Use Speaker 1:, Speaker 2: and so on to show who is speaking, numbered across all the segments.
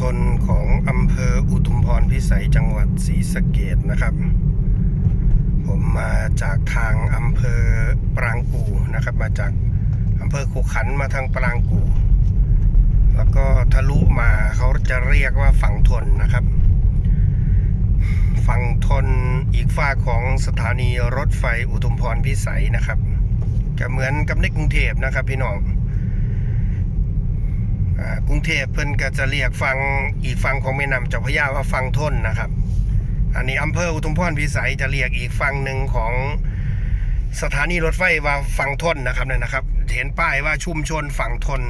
Speaker 1: ทนของอำเภออุทุมพรพิสัยจังหวัดศรีสะเกดนะครับ ผมมาจากทางอำเภอปรางกูนะครับ มาจากอำเภอขุขันมาทางปรางกู แล้วก็ทะลุมาเขาจะเรียกว่าฝั่งทนนะครับ ฝั่งทนอีกฝ้าของสถานีรถไฟอุทุมพรพิสัยนะครับก็เหมือนกับในกรุงเทพนะครับพี่น้อง กรุงเทพเพิ่นก็จะเรียกฟังอีกฝั่งของแม่น้ำเจ้าพระยาว่าฟังทนนะครับ อันนี้อำเภออุทุมพรพิสัยจะเรียกอีกฝั่งหนึ่งของสถานีรถไฟว่าฝั่งทนนะครับเนั่นนะครับ เห็นป้ายว่าชุมชนฝั่งทน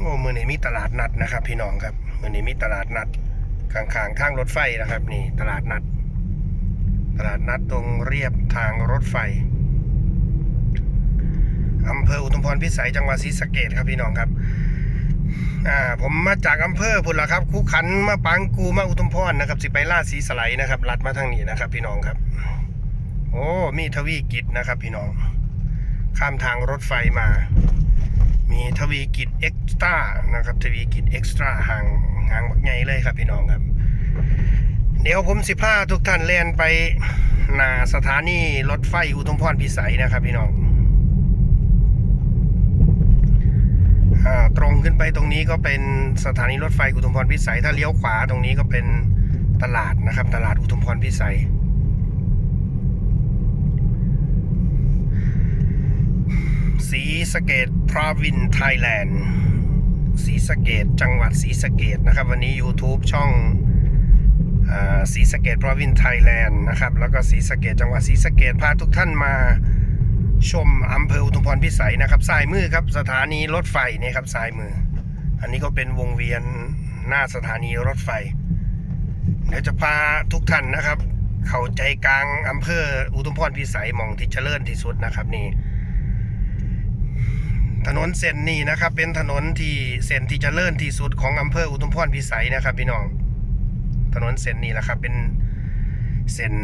Speaker 1: โอ้เมือนี้มีตลาดนัดนะครับ พี่น้องครับมือนี้มีตลาดนัดข้างๆทางรถไฟนะครับ นี่ตลาดนัด ตลาดนัดตรงเรียบทางรถไฟอำเภออุทุมพรพิสัยจังหวัดศรีสะเกดครับพี่น้องครับ อ่าผมมาจากอำเภอพุ่นละครับคูขันมาปังกูมาอุทุมพรนะครับสิไปล่าสีสไลด์นะครับลัดมาทางนี้นะครับ พี่น้องครับ โอ้มีทวีกิจนะครับ พี่น้อง ข้ามทางรถไฟมา มีทวีกิจเอ็กซ์ตร้านะครับ ทวีกิจเอ็กซ์ตร้าห่างห่างบักใหญ่เลยครับ พี่น้องครับ เดี๋ยวผมสิพาทุกท่านเล่นไปหน้าสถานีรถไฟอุทุมพรพิสัยนะครับ พี่น้อง อ่า ตรงขึ้นไปตรงนี้ก็เป็นสถานีรถไฟอุทุมพรพิสัย ถ้าเลี้ยวขวาตรงนี้ก็เป็นตลาดนะครับ ตลาดอุทุมพรพิสัย สีสะเกตพราวินไทยแลนด์สีสะเกตจังหวัดสีสะเกตนะครับ วันนี้ YouTube ช่องสีสะเกตพราวินไทยแลนด์นะครับ แล้วก็สีสะเกตจังหวัดสีสะเกตพาทุกท่านมา ชมอำเภออุทุมพรพิสัยนะครับซ้ายมือครับสถานีรถไฟนี่ครับซ้ายมือ อันนี้ก็เป็นวงเวียนหน้าสถานีรถไฟ เดี๋ยวจะพาทุกท่านนะครับ เข้าใจกลางอำเภออุทุมพรพิสัยมองที่เจริญที่สุดนะครับนี่ถนนเส้นนี้นะครับ เป็นถนนที่เส้นที่เจริญที่สุดของอำเภออุทุมพรพิสัยนะครับ พี่น้อง ถนนเส้นนี้แหละครับเป็น เส้น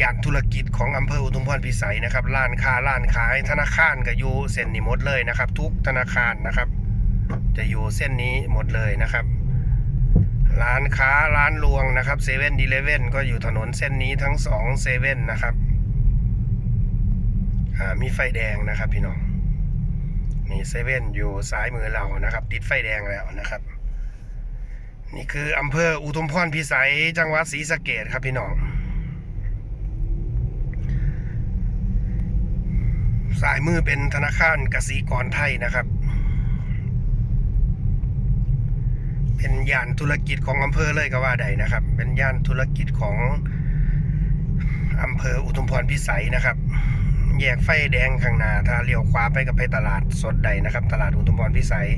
Speaker 1: ยานธุรกิจของอำเภออุทุมพรพิสัยนะครับร้านค้าร้านขายธนาคารก็อยู่เส้นนี้หมดเลยนะครับ ทุกธนาคารนะครับ จะอยู่เส้นนี้หมดเลยนะครับ ร้านค้าร้านรวงนะครับเซเว่นดีเลเว่นก็อยู่ถนนเส้นนี้ทั้งสองเซเว่นนะครับมีไฟแดงนะครับพี่น้องนี่เซเว่นอยู่ซ้ายมือเรานะครับ ติดไฟแดงแล้วนะครับ นี่คืออำเภออุทุมพรพิสัยจังหวัดศรีสะเกดครับพี่น้อง สายมือเป็นธนาคารกสิกรไทยนะครับ เป็นย่านธุรกิจของอำเภอเลยก็ว่าได้นะครับ เป็นย่านธุรกิจของอำเภออุทุมพรพิสัยนะครับ แยกไฟแดงข้างหน้าถ้าเลี้ยวขวาไปก็ไปตลาดสดใดนะครับ ตลาดอุทุมพรพิสัย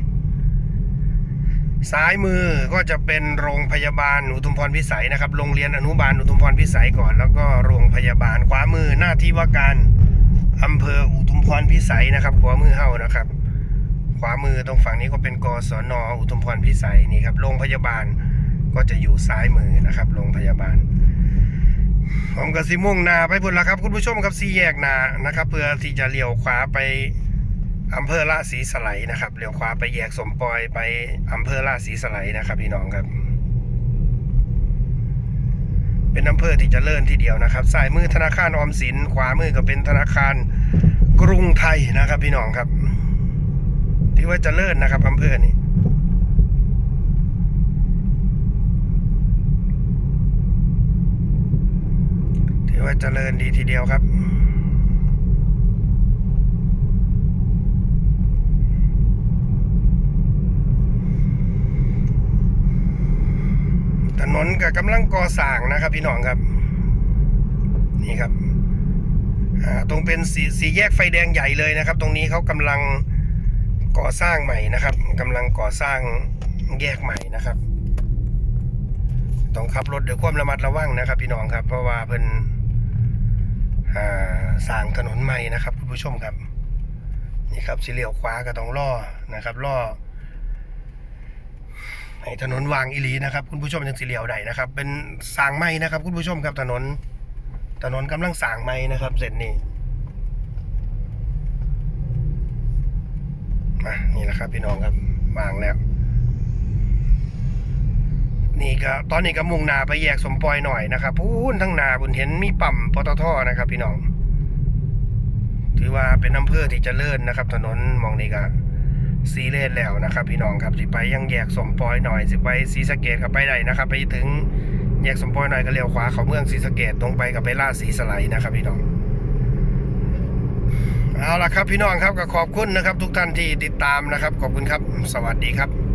Speaker 1: ซ้ายมือก็จะเป็นโรงพยาบาลอุทุมพรพิสัยนะครับ โรงเรียนอนุบาลอุทุมพรพิสัยก่อน แล้วก็โรงพยาบาลขวามือหน้าที่ว่าการ อำเภออุทุมพรพิสัยนะครับ ขวามือเฮานะครับ ขวามือตรงฝั่งนี้ก็เป็นกศนออุทุมพรพิสัยนี่ครับโรงพยาบาลก็จะอยู่ซ้ายมือนะครับโรงพยาบาลผมก็สิมุ่งนาไปพุ่นละครับคุณผู้ชมครับสี่แยกนานะครับ เพื่อที่จะเลี้ยวขวาไปอำเภอละศรีสไลยนะครับเลี้ยวขวาไปแยกสมปอยไปอำเภอละศรีสไลยนะครับ พี่น้องครับ เป็นอำเภอที่เจะเลิ่นทีเดียวนะครับสายมือธนาคารออมสิน ขวามือก็เป็นธนาคารกรุงไทยนะครับพี่น้องครับที่ว่าเจะเลิ่นนะครับอำเภอนี้ถือว่าเจริญดีทีเดียวครับ นนก็กำลังก่อสร้างนะครับ พี่น้องครับ นี่ครับตรงเป็นสีสีแยกไฟแดงใหญ่เลยนะครับ ตรงนี้เขากำลังก่อสร้างใหม่นะครับกำลังก่อสร้างแยกใหม่นะครับ ต้องขับรถด้วยความระมัดระวังนะครับ พี่น้องครับ เพราะว่าเพิ่นสร้างถนนใหม่นะครับคุณผู้ชมครับ นี่ครับสิเหลียวขวาก็ต้องล่อนะครับล่อ ให้ถนนวางอีหลีนะครับ คุณผู้ชมยังสิเหลียวได้นะครับ เป็นสางใหม่นะครับ คุณผู้ชมครับถนน ถนนกำลังสางใหม่นะครับ เสร็จนี่มานี่แหละครับพี่น้องครับวางแล้ว นี่ก็ตอนนี้ก็มุ่งนาไปแยกสมปอยหน่อยนะครับพูนทั้งนาบุญเห็นมีปั๊มปตทนะครับ พี่น้อง ถือว่าเป็นอำเภอที่จเจริญนะครับ ถนนมองนี้ก็ ซีเลนแล้วนะครับ พี่น้องครับสิไปยังแยกสมปอยหน่อยสิไปซีสะเกดก็ไปได้นะครับ ไปถึงแยกสมปอยหน่อยก็เลี้ยวขวาเข้าเมืองซีสะเกดตรงไปก็ไปลาสีสไลด์นะครับ พี่น้องเอาละครับพี่น้องครับก็ขอบคุณนะครับ ทุกท่านที่ติดตามนะครับ ขอบคุณครับ สวัสดีครับ